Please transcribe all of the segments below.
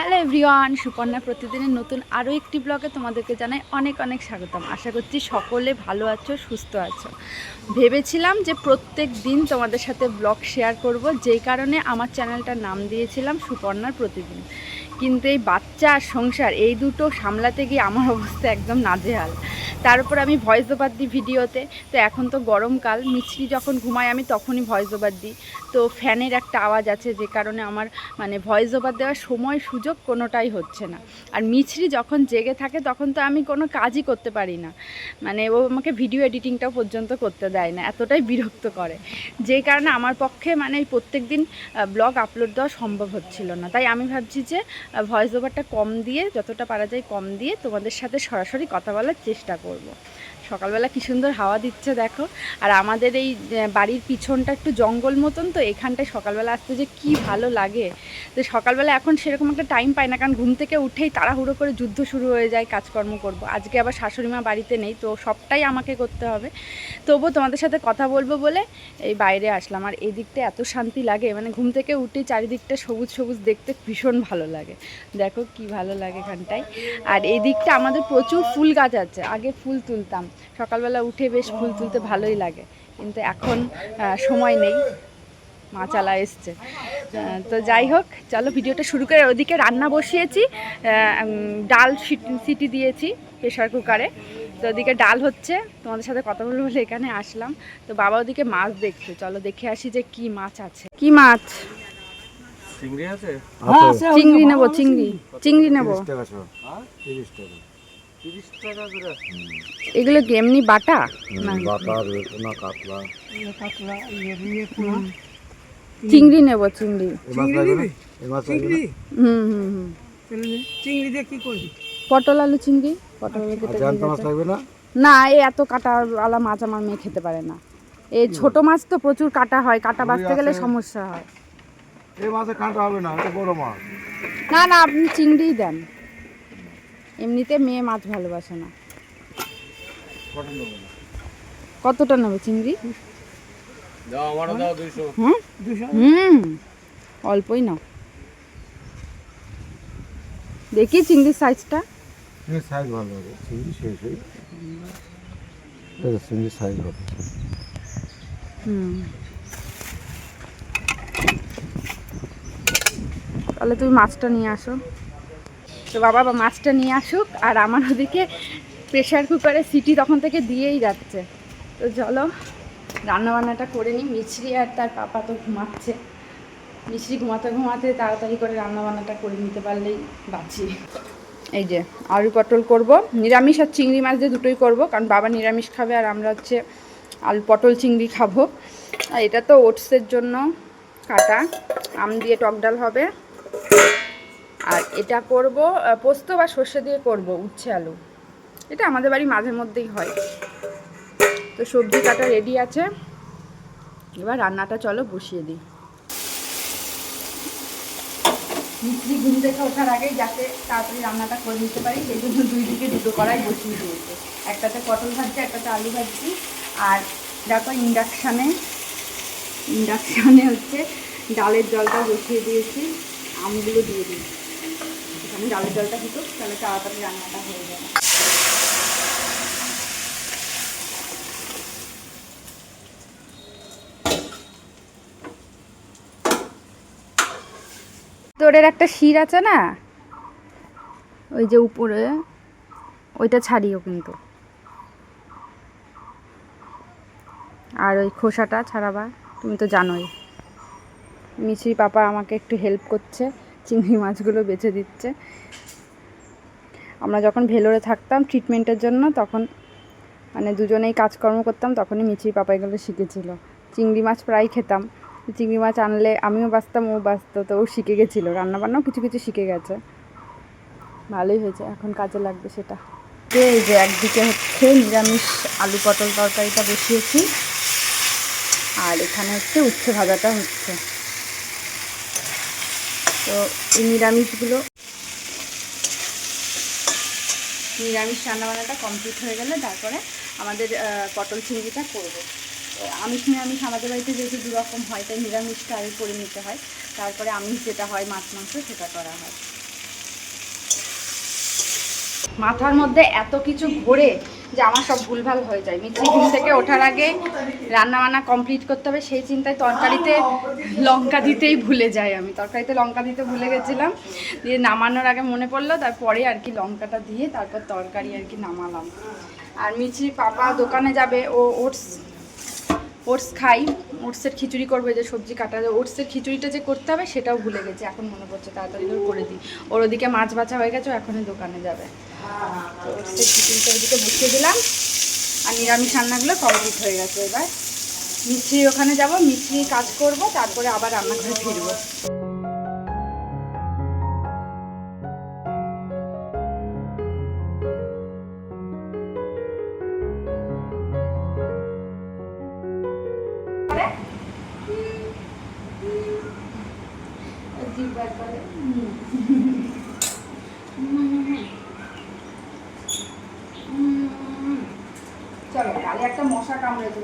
Hello everyone, Suparna প্রতিদিনের নতুন আরও একটি ব্লগে তোমাদেরকে জানাই অনেক অনেক স্বাগতম। আশা করছি সকলে ভালো আছো, সুস্থ আছো। ভেবেছিলাম যে প্রত্যেক দিন তোমাদের সাথে ব্লগ শেয়ার করব, যেই কারণে আমার চ্যানেলটার নাম দিয়েছিলাম সুপর্ণার প্রতিদিন। কিন্তু এই বাচ্চা আর সংসার, এই দুটো সামলাতে গিয়ে আমার অবস্থা একদম নাজেহাল। তার উপর আমি ভয়েস ওভার দিই ভিডিওতে। তো এখন তো গরমকাল, মিছরি যখন ঘুমায় আমি তখনই ভয়েস ওভার দিই। তো ফ্যানের একটা আওয়াজ আছে যে কারণে আমার মানে ভয়েস ওভার দেওয়ার সময় সুযোগ কোনোটাই হচ্ছে না। আর মিছরি যখন জেগে থাকে তখন তো আমি কোনো কাজই করতে পারি না। মানে ও আমাকে ভিডিও এডিটিংটাও পর্যন্ত করতে দেয় না, এতটাই বিরক্ত করে। যেই কারণে আমার পক্ষে মানে প্রত্যেক দিন ব্লগ আপলোড দেওয়া সম্ভব হচ্ছিল না। তাই আমি ভাবছি যে ভয়েস ওভারটা কম দিয়ে, যতটা পারা যায় কম দিয়ে তোমাদের সাথে সরাসরি কথা বলার চেষ্টা করব। সকালবেলা কী সুন্দর হাওয়া দিচ্ছে, দেখো আর আমাদের এই বাড়ির পিছনটা একটু জঙ্গল মতন, তো এখানটায় সকালবেলা আসতে যে কি ভালো লাগে তো সকালবেলা এখন সেরকম একটা টাইম পাই না, কারণ ঘুম থেকে উঠেই তাড়াহুড়ো করে যুদ্ধ শুরু হয়ে যায়, কাজকর্ম করব। আজকে আবার শাশুড়ি মা বাড়িতে নেই, তো সবটাই আমাকে করতে হবে। তবুও তোমাদের সাথে কথা বলব বলে এই বাইরে আসলাম। আর এই দিকটা এত শান্তি লাগে মানে ঘুম থেকে উঠেই চারিদিকটা সবুজ সবুজ দেখতে ভীষণ ভালো লাগে। দেখো কি ভালো লাগে এখানটায়। আর এই দিকটা আমাদের প্রচুর ফুল গাছ আছে, আগে ফুল তুলতাম। সকালবেলা উঠে বেশ ফুল তুলতে ভালোই লাগে। কিন্তু এখন সময় নেই। মা চালা এসছে। তো যাই হোক চলো ভিডিওটা শুরু করে ওদিকে রান্না বসিয়েছি। ডাল সিটি- সিটি দিয়েছি প্রেশার কুকারে। তো ওদিকে ডাল হচ্ছে তোমাদের সাথে কথা বলব বলে এখানে আসলাম। তো বাবা ওদিকে মাছ দেখছে চলো দেখে আসি যে কি মাছ আছে। কি মাছ? চিংড়ি আছে? চিংড়ি নেব চিংড়ি। চিংড়ি নেব। করে? এগুলো কি এমনি বাটা? না। বাটা না কাতলা। চিংড়ি। নেব চিংড়ি। হুম হুম হুম। চিংড়ি দিয়ে কি করবি? পটল আলু চিংড়ি। পটল আলু কেটে মাছ লাগবে না? না এই এত কাটা আলা মাছ আমার মেয়ে খেতে পারে না। এই ছোট মাছ তো প্রচুর কাটা হয় কাটা বাঁচতে গেলে সমস্যা হয়। এই মাছে কাঁটা হবে না এটা বড় মাছ। না না আপনি চিংড়িই দেন। এমনিতে মেয়ে মাছ ভালোবাসে না। কতটা নেবে চিংড়ি দাও আমারও দাও দুইশো হুম? অল্পই নাও। দেখি চিংড়ির সাইজটা সাইজ ভালো হবে চিংড়ি শেষ হয়ে চিংড়ির সাইজ হবে। হুম। তাহলে তুমি মাছটা নিয়ে আসো। তো বাবা বা মাছটা নিয়ে আসুক আর আমার ওদিকে প্রেশার কুকারে সিটি তখন থেকে দিয়েই যাচ্ছে। তো চলো। রান্নাবান্নাটা করে নিই। মিছরি আর তার পাপা তো ঘুমাচ্ছে। মিছরি ঘুমাতে ঘুমাতে তাড়াতাড়ি করে রান্নাবান্নাটা করে নিতে পারলেই বাঁচি। এই যে আলু পটল করব। নিরামিষ আর চিংড়ি মাছ দিয়ে দুটোই করব, কারণ বাবা নিরামিষ খাবে আর আমরা হচ্ছে আলু পটল চিংড়ি খাব। আর এটা তো ওটসের জন্য কাটা। আম দিয়ে টক ডাল হবে। আর এটা করব পোস্ত বা সর্ষে দিয়ে করব উচ্ছে আলু। এটা আমাদের বাড়ি মাঝে মধ্যেই হয়। তো সবজি কাটা রেডি আছে। এবার রান্নাটা চলো বসিয়ে দিই। মিস্ত্রি ঘুম থেকে ওঠার আগে যাতে তাড়াতাড়ি রান্নাটা করে নিতে পারি, সেই জন্য দুই দিকে দুটো কড়াই বসিয়ে দিয়েছে। একটাতে পটল ভাজছি, একটাতে আলু ভাজছি। আর দেখো ইন্ডাকশানে ইন্ডাকশানে হচ্ছে ডালের জলটা বসিয়ে দিয়েছি, আমগুলো দিয়ে এখানে ডালের জলটা হতো তাহলে তাড়াতাড়ি রান্নাটা হয়ে যাবে। তোরের একটা শির আছে না? ওই যে উপরে। ওইটা ছাড়িও কিন্তু। আর ওই খোসাটা ছাড়াবা, তুমি তো জানোই। মিছরি পাপা আমাকে একটু হেল্প করছে, চিংড়ি মাছগুলো বেছে দিচ্ছে। আমরা যখন ভেলোরে থাকতাম ট্রিটমেন্টের জন্য, তখন মানে দুজনেই কাজকর্ম করতাম, তখনই মিছরি পাপা এগুলো শিখেছিল। চিংড়ি মাছ প্রায় খেতাম। চিংড়ি মাছ আনলে আমিও বাঁচতাম, ও বাঁচতো, তো ও শিখে গেছিল। রান্নাবান্নাও কিছু কিছু শিখে গেছে। ভালোই হয়েছে, এখন কাজে লাগবে সেটা। এই যে একদিকে হচ্ছে নিরামিষ আলু পটল তরকারিটা বসিয়েছি, আর এখানে হচ্ছে উচ্ছে ভাজাটা হচ্ছে। তো এই নিরামিষগুলো, নিরামিষ রান্নাবান্নাটা কমপ্লিট হয়ে গেলে তারপরে আমাদের পটল চিংড়িটা করব। আমিষ নিরামিষ আমাদের বাড়িতে যেহেতু দু রকম হয়, তাই নিরামিষটা আগে করে নিতে হয়। তারপরে আমিষ যেটা হয়, মাছ, মাংস, সেটা করা হয়। মাথার মধ্যে এত কিছু ঘোরে যে আমার সব ভুলভাল হয়ে যায়। মিত্রি ঘুম থেকে ওঠার আগে রান্না বান্না কমপ্লিট করতে হবে, সেই চিন্তায় তরকারিতে লঙ্কা দিতেই ভুলে যাই আমি। তরকারিতে লঙ্কা দিতে ভুলে গেছিলাম, দিয়ে নামানোর আগে মনে পড়ল, তারপরে আর কি লঙ্কাটা দিয়ে তারপর তরকারি আর কি নামালাম। আর মিছরি পাপা দোকানে যাবে, ও ওটস ওটস খাই, ওটসের খিচুড়ি করবে যে সবজি কাটা ওটসের খিচুড়িটা যে করতে হবে সেটাও ভুলে গেছে, এখন মনে পড়ছে তাড়াতাড়ি করে করে দিই। ওর ওদিকে মাছ বাছা হয়ে গেছে এখনই দোকানে যাবে। তো ওটসের খিচুড়িটা ওদিকে বসিয়ে দিলাম, আর নিরামিষ রান্নাগুলো কমপ্লিট হয়ে গেছে এবার। মিস্ত্রি ওখানে যাব মিস্ত্রি কাজ করব, তারপরে আবার রান্নাঘরে ফিরবো।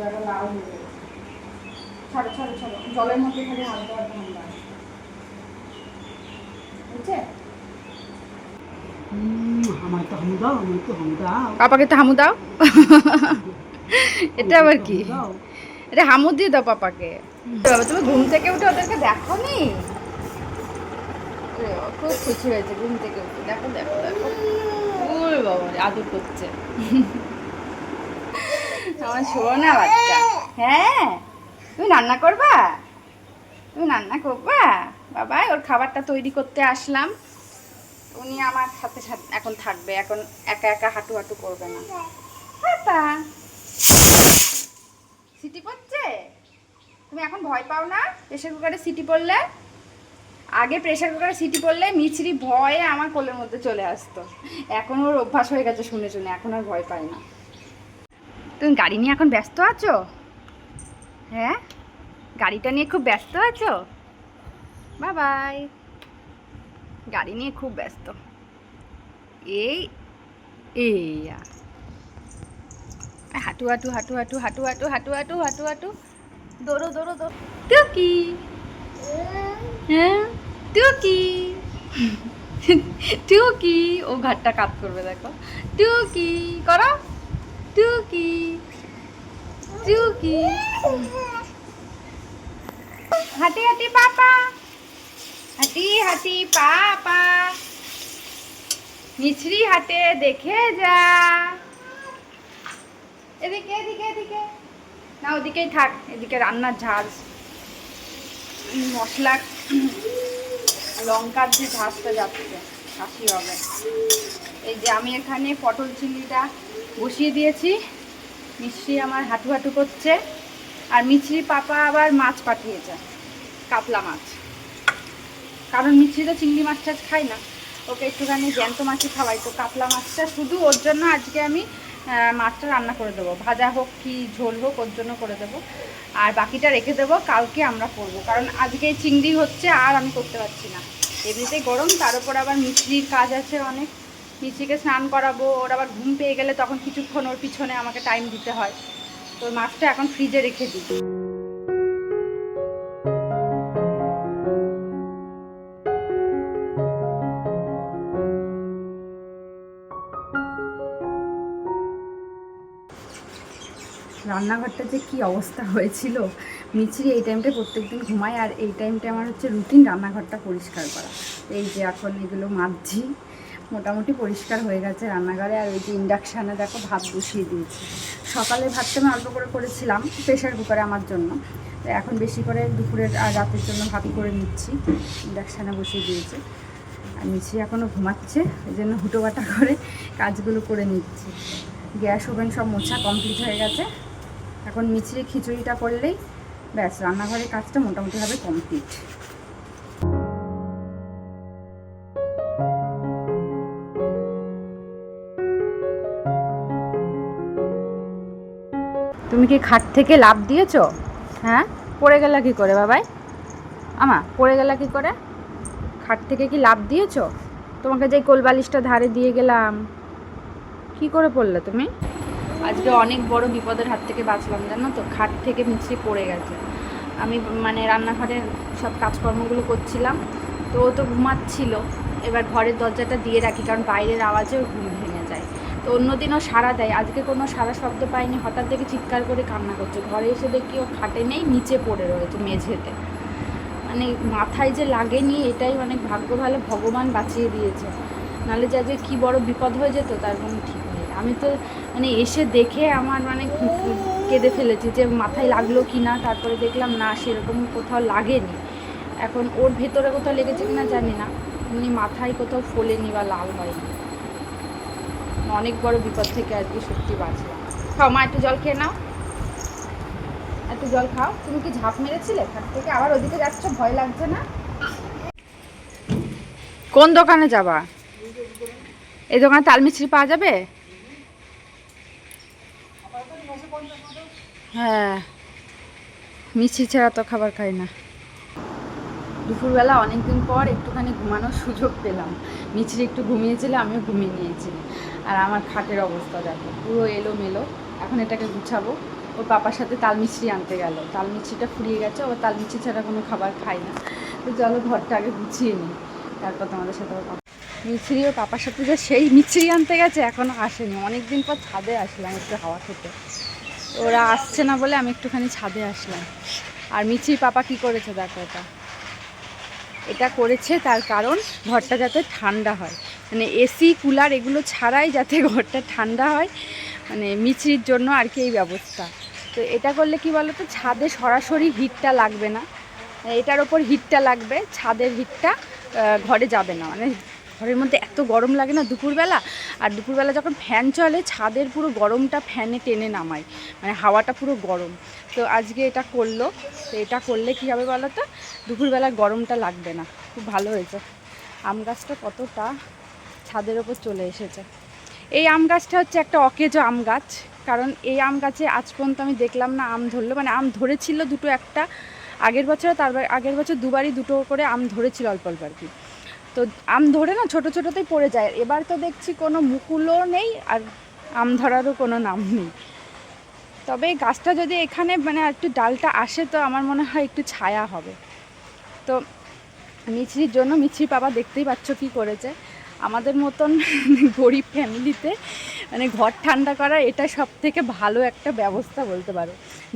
কামড়ে লাল হয়ে যাবে ছাড়ো ছাড়ো ছাড়ো। জলের মধ্যে খালি হাত দেওয়ার ঠান্ডা। বুঝছে? হামু দাও আমার তো হামু দাও। পাপাকে তো হামু দাও। এটা আবার কি? এটা হামু দিয়ে দাও পাপাকে। বাবা তুমি ঘুম থেকে উঠে ওদেরকে দেখো নি খুব খুশি হয়েছে ঘুম থেকে উঠে। দেখো দেখো দেখো। বাবা রে, আদর করছে। আমার শোনা বাচ্চা। হ্যাঁ তুমি রান্না করবা? তুমি রান্না করবা? বাবা, ওর খাবারটা তৈরি করতে আসলাম। উনি আমার সাথে সাথে এখন থাকবে, এখন একা একা হাঁটু হাঁটু করবে না। পাপা সিটি পড়ছে? তুমি এখন ভয় পাও না? প্রেশার কুকারে সিটি পড়লে? আগে প্রেশার কুকারে সিটি পড়লে মিছরি ভয়ে আমার কোলের মধ্যে চলে আসতো। এখন ওর অভ্যাস হয়ে গেছে শুনে শুনে, এখন আর ভয় পায় না। তুমি গাড়ি নিয়ে এখন ব্যস্ত আছো? হ্যাঁ? গাড়িটা নিয়ে খুব ব্যস্ত আছো? বাবাই। গাড়ি নিয়ে খুব ব্যস্ত। এই এই আ। হাঁটু হাঁটু হাঁটু হাঁটু হাঁটু হাঁটু হাঁটু হাঁটু হাঁটু হাঁটু। দৌড়ো দৌড়ো দৌড়ো। টুকি। হ্যাঁ? টুকি। টুকি। ও ঘাটটা কাত করবে, দেখো। টুকি। করো। টুকি টুকি হাঁটি হাঁটি পাপা হাঁটি হাঁটি পাপা মিছরি হাটে দেখে যা এদিকে এদিকে এদিকে না ওদিকেই থাক এদিকে রান্নার ঝাঁজ মশলা লঙ্কার যে ঝাঁজটা যাচ্ছে কাশি হবে। এই যে আমি এখানে পটল চিংড়িটা বসিয়ে দিয়েছি। মিশ্রি আমার হাঁটু হাঁটু করছে। আর মিছরি পাপা আবার মাছ পাঠিয়েছে, কাতলা মাছ। কারণ মিছরি তো চিংড়ি মাছ টাছ খায় না। ওকে একটুখানি জ্যান্ত মাছই খাওয়াই। তো কাতলা মাছটা শুধু ওর জন্য আজকে আমি মাছটা রান্না করে দেবো। ভাজা হোক কি ঝোল হোক ওর জন্য করে দেবো। আর বাকিটা রেখে দেবো, কালকে আমরা করব। কারণ আজকে চিংড়ি হচ্ছে আর আমি করতে পারছি না। এমনিতেই গরম, তার উপর আবার মিছরির কাজ আছে অনেক। মিছরিকে স্নান করাবো, ওর আবার ঘুম পেয়ে গেলে তখন কিছুক্ষণ ওর পিছনে আমাকে টাইম দিতে হয়। তো মাছটা এখন ফ্রিজে রেখে দিই। রান্নাঘরটা যে কি অবস্থা হয়েছিল? মিছরি এই টাইমটায় প্রত্যেকদিন ঘুমায় আর এই টাইমটা আমার হচ্ছে রুটিন রান্নাঘরটা পরিষ্কার করা। এই যে এখন এগুলো মাজছি মোটামুটি পরিষ্কার হয়ে গেছে রান্নাঘরে। আর ওই যে ইন্ডাকশানে দেখো ভাত বসিয়ে দিয়েছি। সকালে ভাতটা আমি অল্প করে করেছিলাম প্রেশার কুকারে আমার জন্য। তো এখন বেশি করে দুপুরের আর রাতের জন্য ভাত করে নিচ্ছি। ইন্ডাকশানে বসিয়ে দিয়েছি। আর মিছরি এখনও ঘুমাচ্ছে, এই জন্য হুটোবাটা করে কাজগুলো করে নিচ্ছি। গ্যাস ওভেন সব মোছা কমপ্লিট হয়ে গেছে। এখন মিছরি খিচুড়িটা করলেই ব্যাস, রান্নাঘরের কাজটা মোটামুটিভাবে কমপ্লিট তুমি কি খাট থেকে লাভ দিয়েছ? হ্যাঁ? পড়ে গেলা কি করে বাবাই? আমা, পড়ে গেলা কি করে? খাট থেকে কি লাভ দিয়েছ? তোমাকে যে কোলবালিশটা ধারে দিয়ে গেলাম। কি করে পড়লে তুমি? আজকে অনেক বড় বিপদের হাত থেকে বাঁচলাম, জানো তো? খাট থেকে মিছরি পড়ে গেছে। আমি মানে রান্নাঘরে সব কাজকর্মগুলো করছিলাম, তো ও তো ঘুমাচ্ছিল। এবার ঘরের দরজাটা দিয়ে রাখি, কারণ বাইরের আওয়াজে ঘুম তো অন্যদিনও সাড়া দেয়। আজকে কোনো সারা শব্দ পাইনি, হঠাৎ দেখে চিৎকার করে কান্না করছে। ঘরে এসে দেখি ও খাটে নেই, নিচে পড়ে রয়েছে মেঝেতে। মানে মাথায় যে লাগেনি, এটাই অনেক ভাগ্য ভালো, ভগবান বাঁচিয়ে দিয়েছে। নাহলে যা যে কী বড় বিপদ হয়ে যেত, তার কোনো ঠিক নেই। আমি তো মানে এসে দেখে আমার মানে কেঁদে ফেলেছি যে মাথায় লাগল কি না, তারপরে দেখলাম না, সেরকম কোথাও লাগেনি। এখন ওর ভেতরে কোথাও লেগেছে কিনা জানি না। এমনি মাথায় কোথাও ফোলেনি বা লাল হয়নি। অনেক বড় বিপদ থেকে আর কি সত্যি বাঁচলাম। খাও, মা, একটু জল খেয়ে নাও। একটু জল খাও। তুমি কি ঝাঁপ মেরেছিলে? খাট থেকে আবার ওদিকে যাচ্ছ, ভয় লাগছে না? কোন দোকানে যাবা? এই দোকানে তাল মিছরি পাওয়া যাবে? হ্যাঁ। মিছরি ছাড়া তো খাবার খাই না। দুপুরবেলা অনেকদিন পর একটুখানি ঘুমানোর সুযোগ পেলাম। মিছরি একটু ঘুমিয়েছিল, আমিও ঘুমিয়ে নিয়েছি। আর আমার খাটের অবস্থা দেখো, পুরো এলো এলোমেলো। এখন এটাকে গুছাবো। ওর পাপার সাথে তাল মিছরি আনতে গেল। তাল মিছরিটা ফুরিয়ে গেছে ওর তাল মিছরি ছাড়া কোনো খাবার খায় না। তো চলো ঘরটা আগে গুছিয়ে নিই। তারপর তোমাদের সাথে ওর ওর পাপার সাথে যে সেই মিছরি আনতে গেছে এখনও আসেনি। অনেক দিন পর ছাদে আসলাম একটু হাওয়া খেতে। ওরা আসছে না বলে আমি একটুখানি ছাদে আসলাম। আর মিছির পাপা কি করেছে দেখো এটা। এটা করেছে তার কারণ, ঘরটা যাতে ঠান্ডা হয়। মানে এসি কুলার এগুলো ছাড়াই যাতে ঘরটা ঠান্ডা হয় মানে মিছরির জন্য আর কি এই ব্যবস্থা। তো এটা করলে কি বলো তো ছাদে সরাসরি হিটটা লাগবে না। এটার ওপর হিটটা লাগবে, ছাদের হিটটা ঘরে যাবে না। মানে ঘরের মধ্যে এত গরম লাগে না দুপুরবেলা, আর দুপুরবেলা যখন ফ্যান চলে, ছাদের পুরো গরমটা ফ্যানে টেনে নামায়। মানে হাওয়াটা পুরো গরম। তো আজকে এটা করল, তো এটা করলে কী হবে বলো তো দুপুরবেলা গরমটা লাগবে না। খুব ভালো হয়েছে। আম গাছটা কতটা ছাদের ওপর চলে এসেছে। এই আম গাছটা হচ্ছে একটা অকেজো আম গাছ, কারণ এই আম গাছে আজ পর্যন্ত আমি দেখলাম না আম ধরলো। মানে আম ধরেছিল দুটো একটা, আগের বছর তার আগের বছর দুবারই দুটো করে আম ধরেছিল অল্প অল্প আর কি। তো আম ধরে না ছোটো ছোটোতেই পড়ে যায়। এবার তো দেখছি কোনো মুকুলও নেই আর আম ধরারও কোনো নাম নেই। তবে গাছটা যদি এখানে মানে একটু ডালটা আসে তো আমার মনে হয় একটু ছায়া হবে। তো মিছরির জন্য মিছরি বাবা দেখতেই পাচ্ছ কি করেছে। আমাদের মতন গরিব ফ্যামিলিতে মানে ঘর ঠান্ডা করা এটা সব থেকে ভালো একটা ব্যবস্থা বলতে পারো।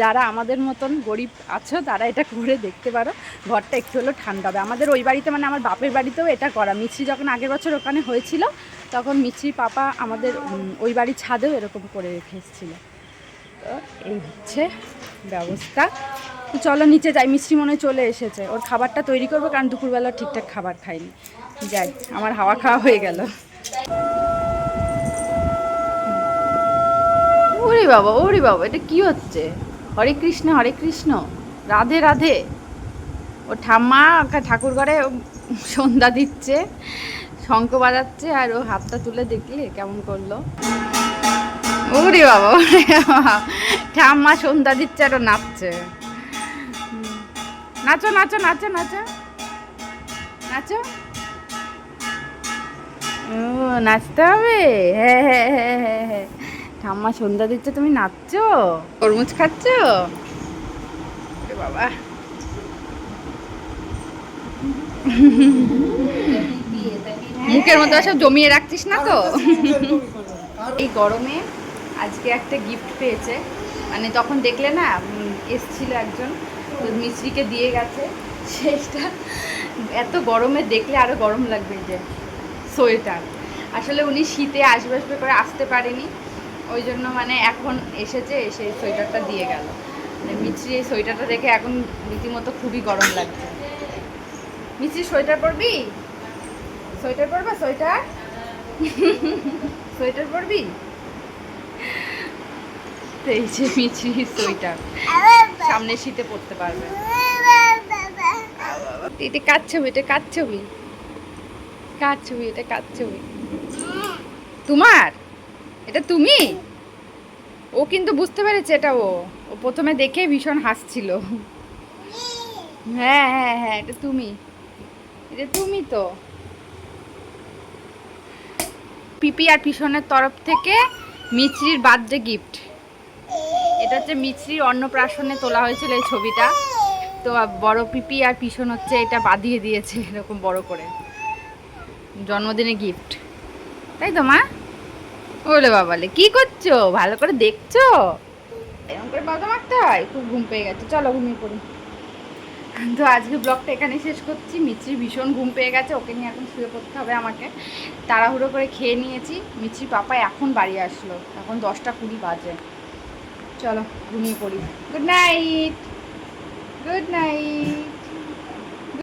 যারা আমাদের মতন গরিব আছো, তারা এটা করে দেখতে পারো, ঘরটা একটু হলেও ঠান্ডা হবে। আমাদের ওই বাড়িতে মানে আমার বাপের বাড়িতেও এটা করা। মিছরি যখন আগের বছর ওখানে হয়েছিল, তখন মিছরি পাপা আমাদের ওই বাড়ির ছাদেও এরকম করে রেখে এসেছিল। তো এই হচ্ছে ব্যবস্থা। চলো নিচে যাই মিষ্টি মনে চলে এসেছে। ওর খাবারটা তৈরি করব, কারণ দুপুরবেলা ঠিকঠাক খাবার খাইনি। যাই, আমার হাওয়া খাওয়া হয়ে গেল। ওরে বাবা ওরে বাবা, এটা কি হচ্ছে? হরে কৃষ্ণ হরে কৃষ্ণ, রাধে রাধে। ও ঠাম্মা ঠাকুর ঘরে সন্ধ্যা দিচ্ছে, শঙ্খ বাজাচ্ছে, আর ও হাতটা তুলে দেখলে কেমন করল। ওরে বাবা ওরে বাবা, ঠাম্মা সন্ধ্যা দিচ্ছে আর ও নাচছে। নাচো নাচো নাচো নাচো। নাচো। নাচতে হবে? হ্যাঁ হ্যাঁ হ্যাঁ হ্যাঁ হ্যাঁ। ঠাম্মা সন্ধ্যা দিচ্ছে, তুমি নাচছো? তরমুজ খাচ্ছ? বাবা। মুখের মতো সব জমিয়ে রাখছিস না তো? এই গরমে আজকে একটা গিফট পেয়েছে। মানে তখন দেখলে না এসছিল একজন, তো মিস্ত্রিকে দিয়ে গেছে। সেটা এত গরমে দেখলে আরও গরম লাগবে যে। সোয়েটার। আসলে উনি শীতে আসবে আসবে করে আসতে পারেনি। ওই জন্য মানে এখন এসেছে এসে সোয়েটারটা দিয়ে গেল। মানে মিস্ত্রি এই সোয়েটারটা দেখে এখন রীতিমতো খুবই গরম লাগছে। মিস্ত্রি সোয়েটার পরবি? Sweater পরবা sweater? সোয়েটার পরবি? তো এই যে মিছরি সোয়েটার সামনে শীতে পড়তে পারবে। এটা কার ছবি? এটা কার ছবি? কার ছবি এটা কার ছবি তোমার? এটা তুমি? ও কিন্তু বুঝতে পেরেছে এটা ও। ও প্রথমে দেখে ভীষণ হাসছিল। হ্যাঁ হ্যাঁ হ্যাঁ এটা তুমি। এটা তুমি তো। পিপি আর পিছনের তরফ থেকে মিছরির বার্থডে গিফট। এটা হচ্ছে মিছরির অন্নপ্রাশনে তোলা হয়েছিল এই ছবিটা। তো বড় পিপি আর পিছন হচ্ছে এটা বাঁধিয়ে দিয়েছে এরকম বড় করে। জন্মদিনে গিফট তাই তো, মা? ওলে বাবালে, কি করছ? ভালো করে দেখছ? এরকম করে বাবা মারতে হয়? খুব ঘুম পেয়ে গেছে। চলো ঘুমিয়ে পড়ি। তো আজকে ব্লগটা এখানে শেষ করছি। মিত্রি ভীষণ ঘুম পেয়ে গেছে। ওকে নিয়ে এখন শুয়ে পড়তে হবে আমাকে। তাড়াহুড়ো করে খেয়ে নিয়েছি। মিত্রি পাপা এখন বাড়ি আসলো। এখন দশটা কুড়ি বাজে। চলো, ঘুমিয়ে পড়ি। Good night good night